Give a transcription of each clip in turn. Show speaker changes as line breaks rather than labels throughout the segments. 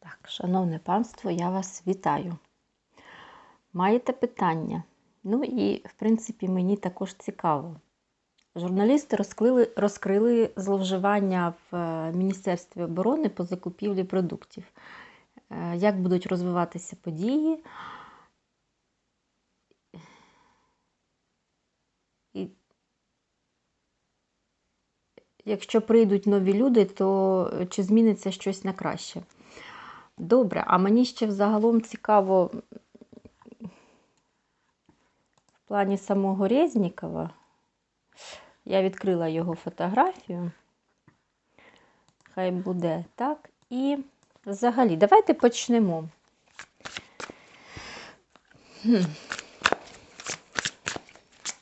Так, шановне панство, я вас вітаю. Маєте питання? Ну і, в принципі, мені також цікаво. Журналісти розкрили, розкрили зловживання в е, Міністерстві оборони по закупівлі продуктів. Е, Як будуть розвиватися події? Якщо прийдуть нові люди, то е, чи зміниться щось на краще? Добре, а мені ще взагалом цікаво в плані самого Резнікова. Я відкрила його фотографію. Хай буде так. І взагалі, давайте почнемо. Хм.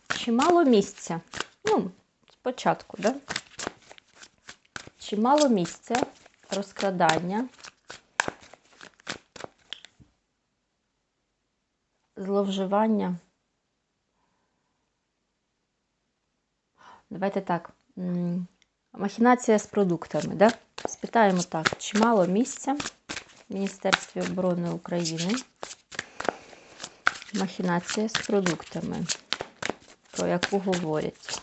Чимало місця. Ну, спочатку, да? Чимало місця розкрадання. Зловживання. Давайте так. Махінація з продуктами. Да? Спитаємо так, чимало місця в Міністерстві оборони України. Махінація з продуктами, про яку говорять.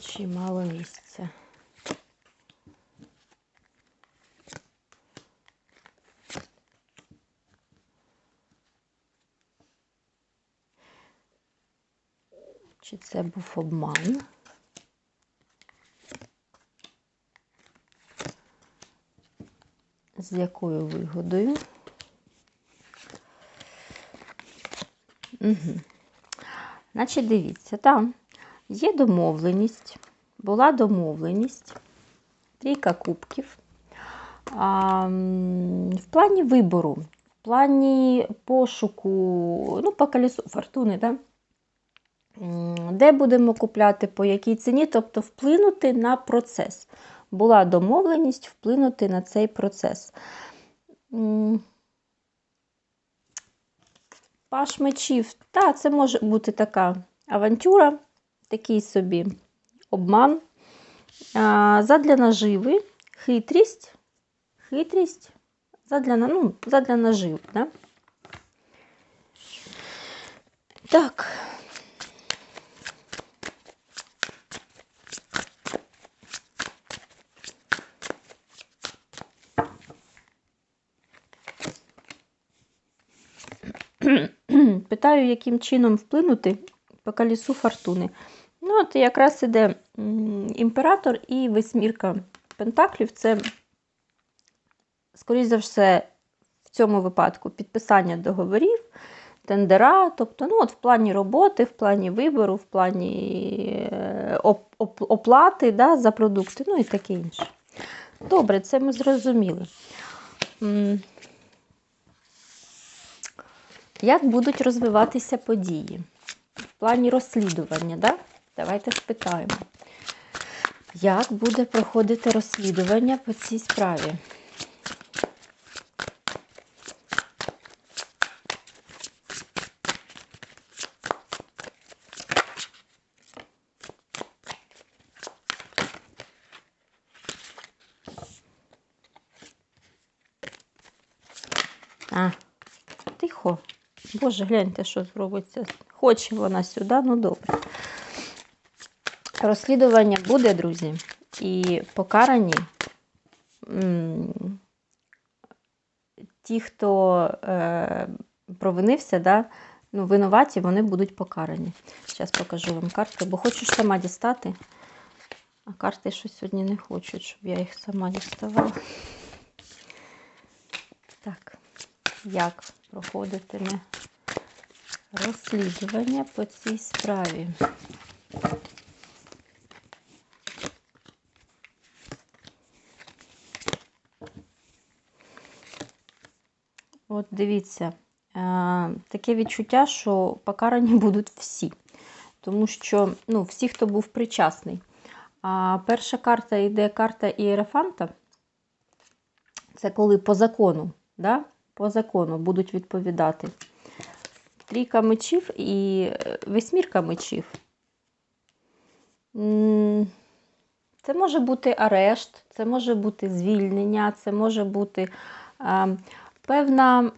Чимало місця. Чи це був обман? З якою вигодою? Угу. Значить, дивіться, там є домовленість, була домовленість, трійка кубків. А, в плані вибору, в плані пошуку, ну, по колесу фортуни, да? Де будемо купляти, по якій ціні, тобто вплинути на процес. Була домовленість вплинути на цей процес. Паш мечів, та, це може бути така авантюра, такий собі обман. Задля наживи, хитрість, хитрість, задля, ну, задля наживи. Да? Так. Питаю, яким чином вплинути по колесу фортуни. Ну, от якраз іде імператор і восьмірка пентаклів. Це, скоріш за все, в цьому випадку підписання договорів, тендера, тобто ну, от в плані роботи, в плані вибору, в плані е, оп- оп- оплати да, за продукти, ну і таке інше. Добре, це ми зрозуміли. Як будуть розвиватися події? В плані розслідування, да? Давайте спитаємо. Як буде проходити розслідування по цій справі? А, тихо. Боже, гляньте, що зробиться. Хоче вона сюди, ну добре. Розслідування буде, друзі, і покарані ті, хто е, провинився, да, ну, винуваті, вони будуть покарані. Зараз покажу вам карти, бо хочу сама дістати. А карти щось сьогодні не хочуть, щоб я їх сама діставала. Так, як проходитиме розслідування по цій справі? От дивіться, е, таке відчуття, що покарані будуть всі. Тому що ну, всі, хто був причасний. А перша карта йде карта Ієрофанта. Це коли по закону, да? По закону будуть відповідати. Трійка мечів і е, восьмірка мечів. Це може бути арешт, це може бути звільнення, це може бути е, певна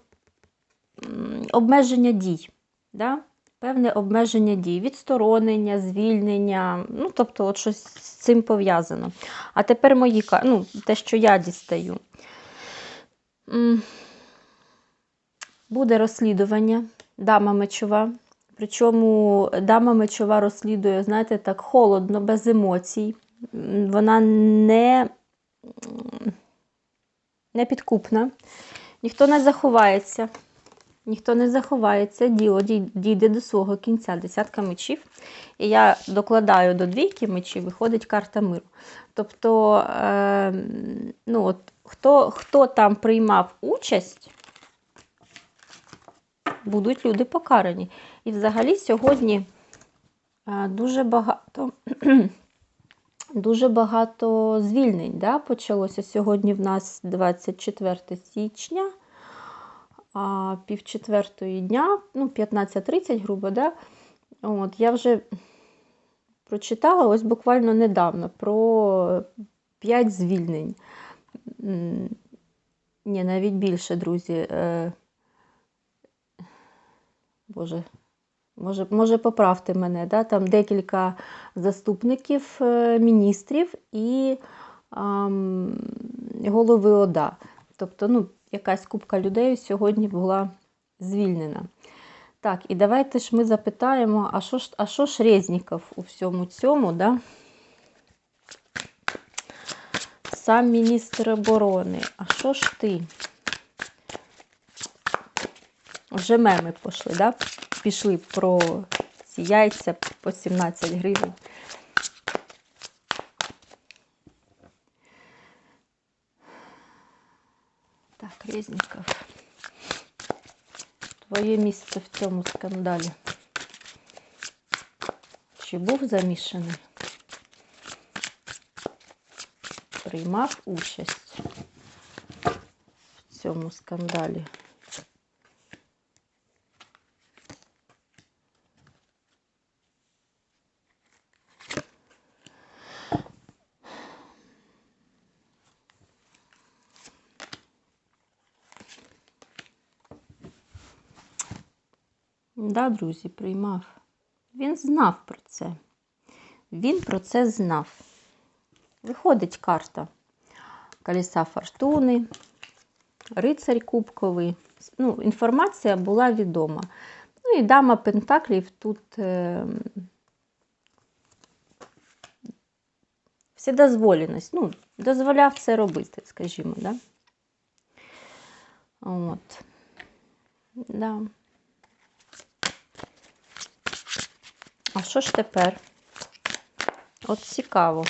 м, обмеження дій. Да? Певне обмеження дій, відсторонення, звільнення, ну, тобто, от щось з цим пов'язано. А тепер мої ну, те, що я дістаю. Буде розслідування, дама мечова. Причому дама мечова розслідує, знаєте, так холодно, без емоцій. Вона не, не підкупна, ніхто не заховається. Ніхто не заховається, діло дійде до свого кінця, десятка мечів. І я докладаю до двійки мечів, виходить карта миру. Тобто, е, ну, от, хто, хто там приймав участь, будуть люди покарані. І взагалі сьогодні е, дуже багато, дуже багато звільнень да, почалося. Сьогодні в нас 24 січня, а пів четвертої дня, ну, 15.30, грубо, да? От, я вже прочитала ось буквально недавно про 5 звільнень. Ні, навіть більше, друзі. Боже, може, може поправте мене, да? там декілька заступників е, міністрів і ам, голови ОДА. Тобто, ну, якась купка людей сьогодні була звільнена. Так, і давайте ж ми запитаємо, а що ж, а що ж Резніков у всьому цьому, да? Сам міністр оборони, а що ж ти? Вже меми пішли, да? Пішли про ці яйця по 17 гривень. Так, Резніков. Твоє місце в цьому скандалі. Чи був замішаний? Приймав участь в цьому скандалі. Да, друзі, приймав. Він знав про це. Він про це знав. Виходить карта колеса фортуни, рицарь кубковий. Ну, інформація була відома. Ну і дама Пентаклів тут е, вседозволеність. Ну, дозволяв це робити, скажімо, да? От. Да. А що ж тепер? От цікаво.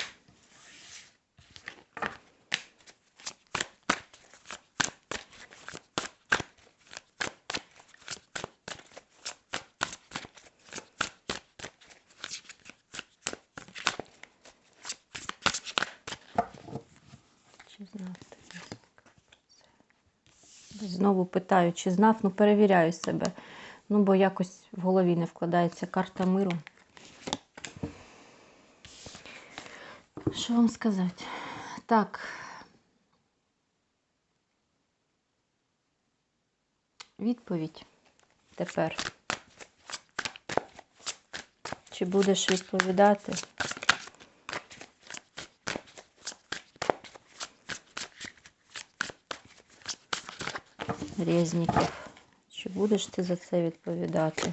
Знову питаю, чи знав, ну перевіряю себе. Ну, бо якось в голові не вкладається карта миру. Що вам сказати? Так. Відповідь тепер. Чи будеш відповідати? Резніков. Чи будеш ти за це відповідати?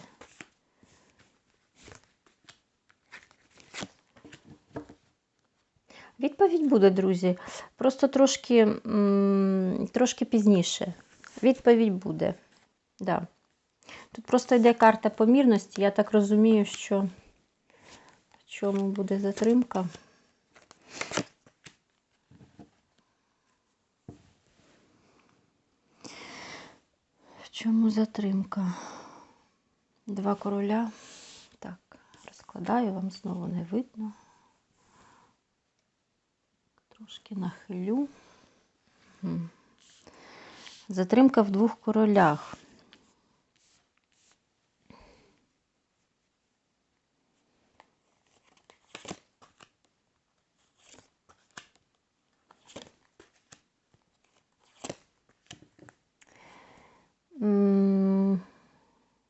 Відповідь буде, друзі. Просто трошки, трошки пізніше. Відповідь буде. Да. Тут просто йде карта помірності. Я так розумію, що в чому буде затримка. В чому затримка? Два короля. Так, розкладаю, вам знову не видно. Трошки нахилю. Затримка в двох королях.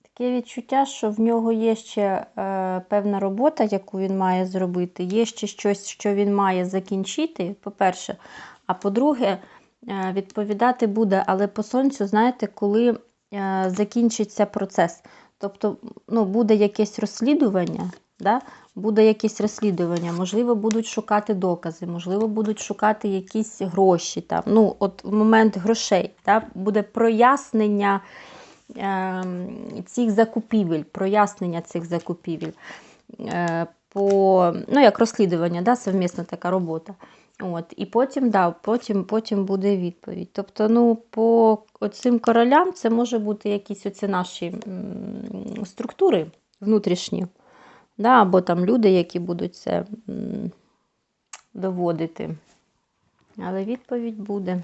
Таке відчуття, що в нього є ще е, певна робота, яку він має зробити, є ще щось, що він має закінчити, по-перше. А по-друге, е, відповідати буде, але по сонцю, знаєте, коли е, закінчиться процес. Тобто ну, буде якесь розслідування, да? буде якесь розслідування, можливо, будуть шукати докази, можливо, будуть шукати якісь гроші. Там. Ну, от в момент грошей да? буде прояснення цих закупівель, прояснення цих закупівель. Е, по, ну, як розслідування, да, совмісна така робота. От, І потім, да, потім, потім буде відповідь. Тобто, ну, по цим королям це може бути якісь оці наші структури внутрішні, да, або там люди, які будуть це доводити. Але відповідь буде.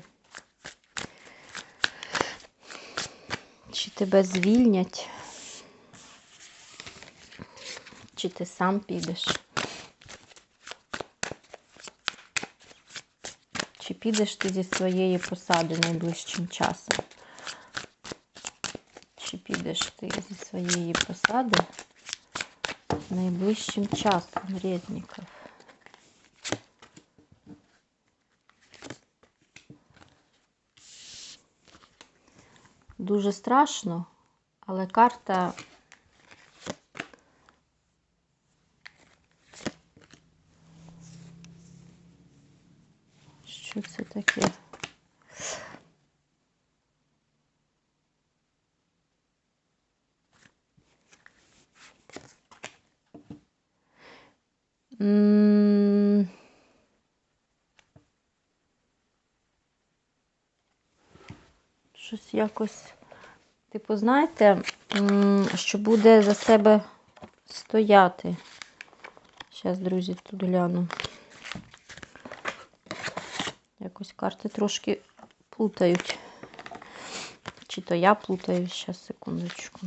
Чи тебе звільнять, чи ти сам підеш? Чи підеш ти зі своєї посади найближчим часом? Чи підеш ти зі своєї посади найближчим часом, Резников? Дуже страшно, але карта Що це таке? М, Щось якось, типу, знаєте, що буде за себе стояти. Зараз, друзі, тут гляну. Якось карти трошки плутають. Чи то я плутаю, зараз, секундочку.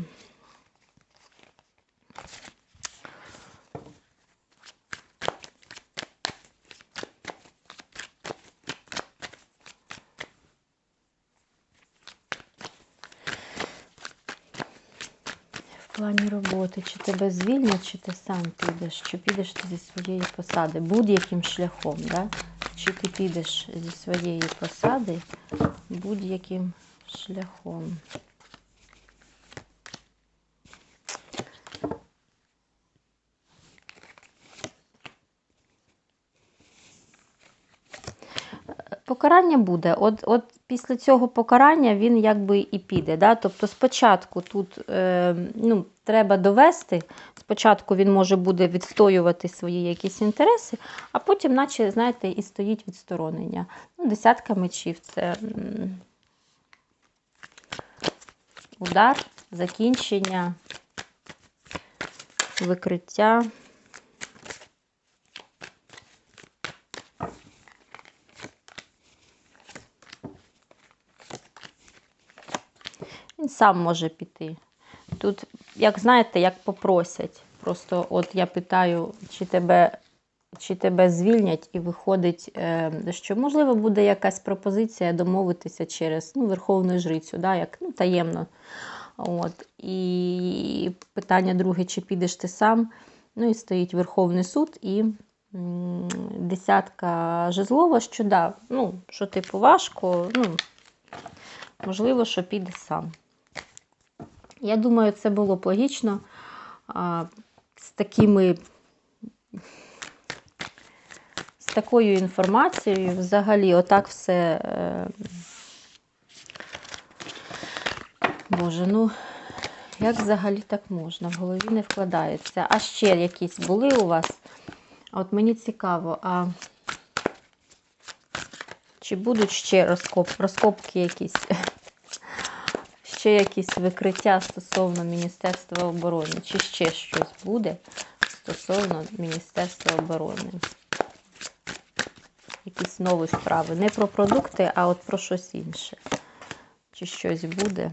В плані роботи, чи тебе звільнять, чи ти сам підеш, чи підеш ти зі своєї посади, будь-яким шляхом, да? чи ти підеш зі своєї посади будь-яким шляхом. Покарання буде. От от після цього покарання він якби і піде. Да? Тобто спочатку тут е, ну, треба довести, спочатку він може буде відстоювати свої якісь інтереси, а потім, наче, знаєте, і стоїть відсторонення. Ну, Десятка мечів це удар, закінчення, викриття. Він сам може піти. Тут, як знаєте, як попросять. Просто от я питаю, чи тебе чи тебе звільнять, і виходить, е, що, можливо, буде якась пропозиція домовитися через ну, Верховну Жрицю, да, як ну, таємно. От. І питання друге, чи підеш ти сам. Ну і стоїть Верховний суд і десятка жезлова, що да, ну, що типу важко, ну, можливо, що піде сам. Я думаю, це було б логічно з такими, з такою інформацією, взагалі, отак все. Е, Боже, ну, як взагалі так можна? В голові не вкладається. А ще якісь були у вас? От мені цікаво, а чи будуть ще розкоп, розкопки якісь? Ще якісь викриття стосовно Міністерства оборони, чи ще щось буде стосовно Міністерства оборони. Якісь нові справи. Не про продукти, а от про щось інше. Чи щось буде.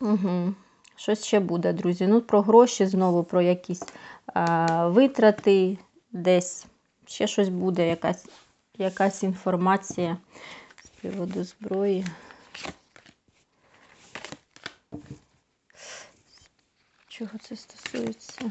Угу. Щось ще буде, друзі. Ну, про гроші знову, про якісь а, витрати десь. Ще щось буде, якась, якась інформація Річки, водозброї. Чого це стосується?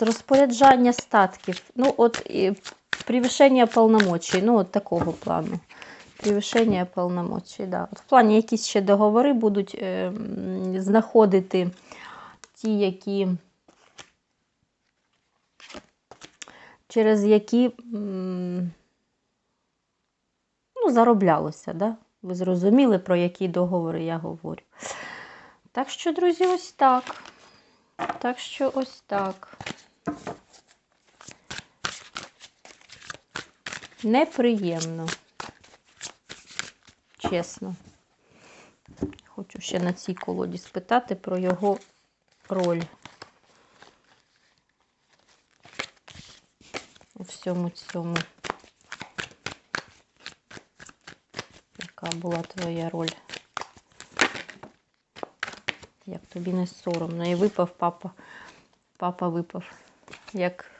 Розпоряджання статків, ну от і превышення полномочий, ну от такого плану. Превышення полномочий, да. От в плані якісь ще договори будуть е, знаходити ті, які через які м, ну, зароблялося, да? Ви зрозуміли, про які договори я говорю. Так що, друзі, ось так. Так що ось так. Неприємно. Чесно. Хочу ще на цій колоді спитати про його роль у всьому цьому. Яка була твоя роль? Як тобі не соромно. І випав папа. Папа випав. Як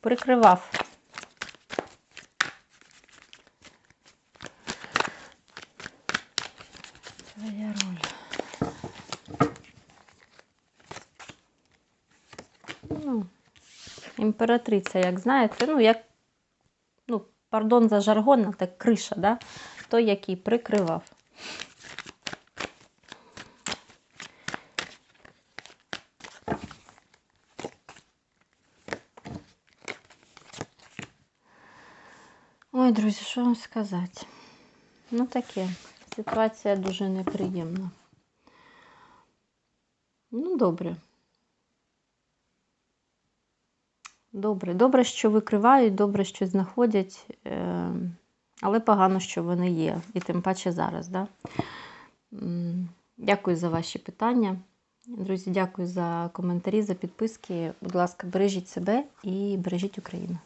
прикривав. Твоя роль. Ну, імператриця, як знаєте, ну, як, ну, пардон за жаргон, так криша, да? той, який прикривав. Ой, друзі, що вам сказати? Ну, таке. Ситуація дуже неприємна. Ну, добре. Добре. Добре, що викривають, добре, що знаходять, е, але погано, що вони є. І тим паче зараз, да? Дякую за ваші питання. Друзі, дякую за коментарі, за підписки. Будь ласка, бережіть себе і бережіть Україну.